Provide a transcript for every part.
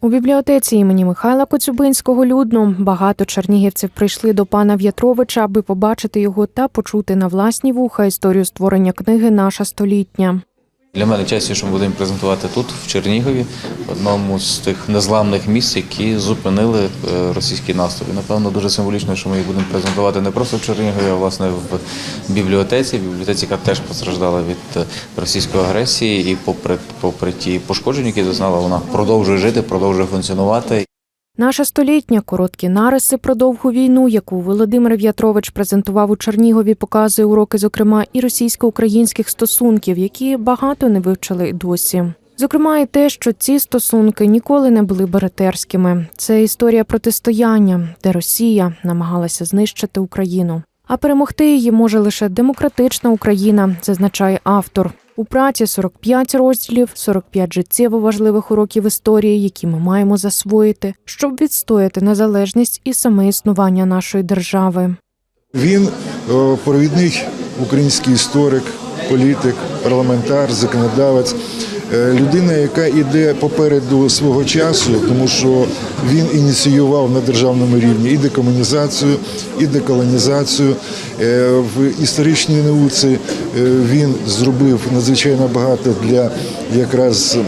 У бібліотеці імені Михайла Коцюбинського людно багато чернігівців прийшли до пана В'ятровича, аби побачити його та почути на власні вуха історію створення книги Наша столітня. Для мене честь, що ми будемо презентувати тут, в Чернігові, в одному з тих незламних місць, які зупинили е, російський наступ. Напевно дуже символічно, що ми їх будемо презентувати не просто в Чернігові, а власне в бібліотеці. Бібліотеці, яка теж постраждала від е, російської агресії, і попри попри ті пошкодження, які зазнала, вона продовжує жити, продовжує функціонувати. Наша столітня короткі нариси про довгу війну, яку Володимир В'ятрович презентував у Чернігові, показує уроки, зокрема, і російсько-українських стосунків, які багато не вивчили досі. Зокрема, і те, що ці стосунки ніколи не були братерськими. Це історія протистояння, де Росія намагалася знищити Україну. А перемогти її може лише демократична Україна, зазначає автор. У праці 45 розділів, 45 життєво важливих уроків історії, які ми маємо засвоїти, щоб відстояти незалежність і саме існування нашої держави. Він е, провідний український історик, політик, парламентар, законодавець, людина, яка йде попереду свого часу, тому що він ініціював на державному рівні і декомунізацію, і деколонізацію. Е, В історичній науці е, він зробив надзвичайно багато для якраз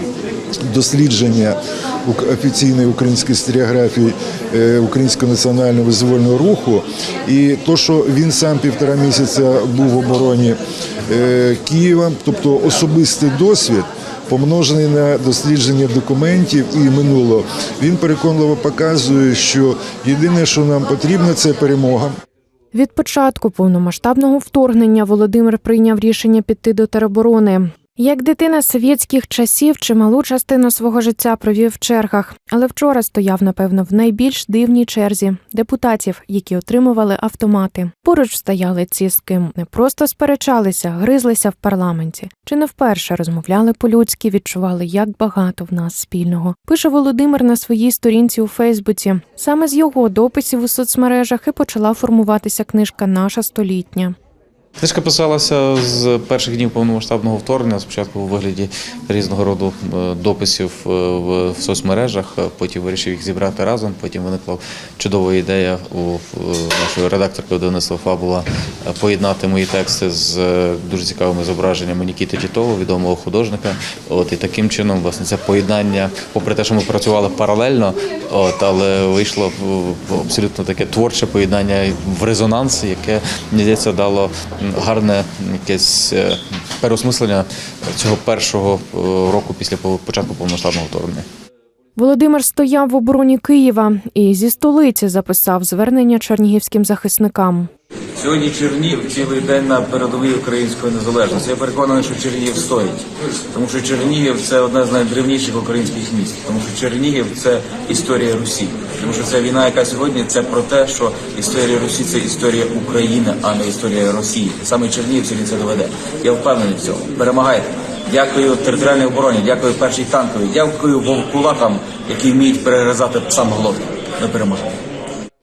дослідження офіційної української стереографії е, українського національного визвольного руху. І то, що він сам півтора місяця був в обороні е, Києва, тобто особистий досвід. Помножений на дослідження документів і минулого, він переконливо показує, що єдине, що нам потрібно, це перемога. Від початку повномасштабного вторгнення Володимир прийняв рішення піти до тероборони. Як дитина совєтських часів, чималу частину свого життя провів в чергах, але вчора стояв, напевно, в найбільш дивній черзі депутатів, які отримували автомати. Поруч стояли ці, з ким не просто сперечалися, гризлися в парламенті, чи не вперше розмовляли по-людськи, відчували, як багато в нас спільного. Пише Володимир на своїй сторінці у Фейсбуці. Саме з його дописів у соцмережах і почала формуватися книжка Наша столітня. Книжка писалася з перших днів повномасштабного вторгнення, спочатку у вигляді різного роду е, дописів е, в соцмережах, е, потім вирішив їх зібрати разом. Потім виникла чудова ідея у нашої редакторки Денисла Фабула поєднати мої тексти з дуже цікавими зображеннями Нікіти Тітова, відомого художника. От і таким чином, власне, це поєднання, попри те, що ми працювали паралельно, от але вийшло абсолютно таке творче поєднання в резонанс, яке мені здається дало гарне якесь е, переосмислення цього першого е, року після початку повномасштабного вторгнення. Володимир стояв в обороні Києва і зі столиці записав звернення чернігівським захисникам. Сьогодні Чернігів цілий день на передовій української незалежності. Я переконаний, що Чернігів стоїть, тому що Чернігів це одне з найдревніших українських міст, тому що Чернігів це історія Русі, тому що ця війна, яка сьогодні, це про те, що історія Русі це історія України, а не історія Росії. Саме Чернігів сьогодні це доведе. Я впевнений в цьому. Перемагайте. Дякую територіальній обороні, дякую першій танковій, дякую вовкулакам, які вміють перегризати псам голови. Ми переможемо.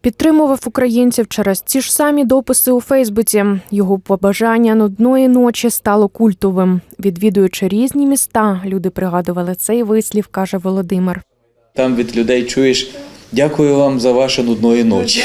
Підтримував українців через ті ж самі дописи у Фейсбуці. Його побажання нудної ночі стало культовим. Відвідуючи різні міста, люди пригадували цей вислів, каже Володимир. Там від людей чуєш. Дякую вам за ваші нудної ночі.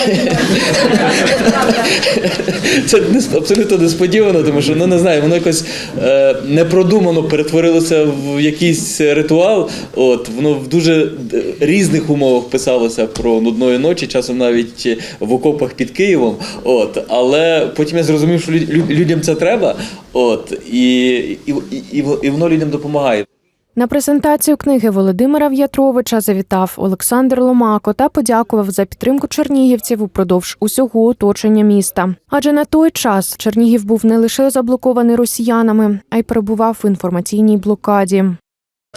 Це абсолютно несподівано, тому що ну не знаю, воно якось е, непродумано перетворилося в якийсь ритуал. От воно в дуже е, різних умовах писалося про нудної ночі, часом навіть в окопах під Києвом. От, але потім я зрозумів, що лю- лю- людям це треба. От і, і, і, і воно людям допомагає. На презентацію книги Володимира В'ятровича завітав Олександр Ломако та подякував за підтримку чернігівців упродовж усього оточення міста. Адже на той час Чернігів був не лише заблокований росіянами, а й перебував в інформаційній блокаді.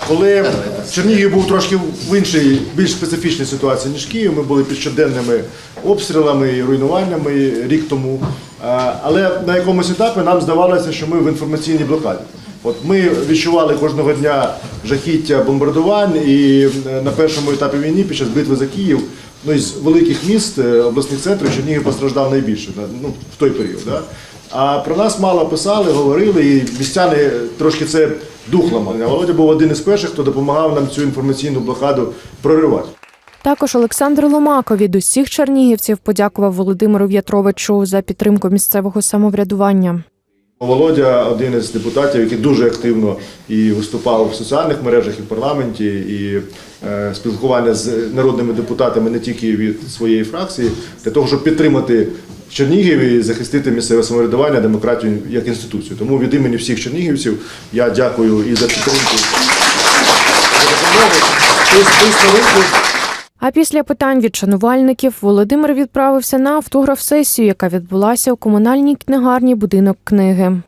Коли Чернігів був трошки в іншій, більш специфічній ситуації, ніж Київ, ми були під щоденними обстрілами і руйнуваннями рік тому. Але на якомусь етапі нам здавалося, що ми в інформаційній блокаді. От ми відчували кожного дня жахіття бомбардувань, і е, на першому етапі війни, під час битви за Київ, ну із великих міст, е, обласних центрів, Чернігів постраждав найбільше ну, в той період. Да? А про нас мало писали, говорили, і містяни трошки це дух ламали. Володя був один із перших, хто допомагав нам цю інформаційну блокаду проривати. Також Олександр Ломако від усіх чернігівців подякував Володимиру В'ятровичу за підтримку місцевого самоврядування. Володя один із депутатів, який дуже активно і виступав в соціальних мережах, і в парламенті, і е, спілкування з народними депутатами не тільки від своєї фракції, для того, щоб підтримати Чернігів і захистити місцеве самоврядування, демократію як інституцію. Тому від імені всіх чернігівців я дякую і за підтримку. А після питань від шанувальників Володимир відправився на автограф-сесію, яка відбулася у комунальній книгарні будинок книги.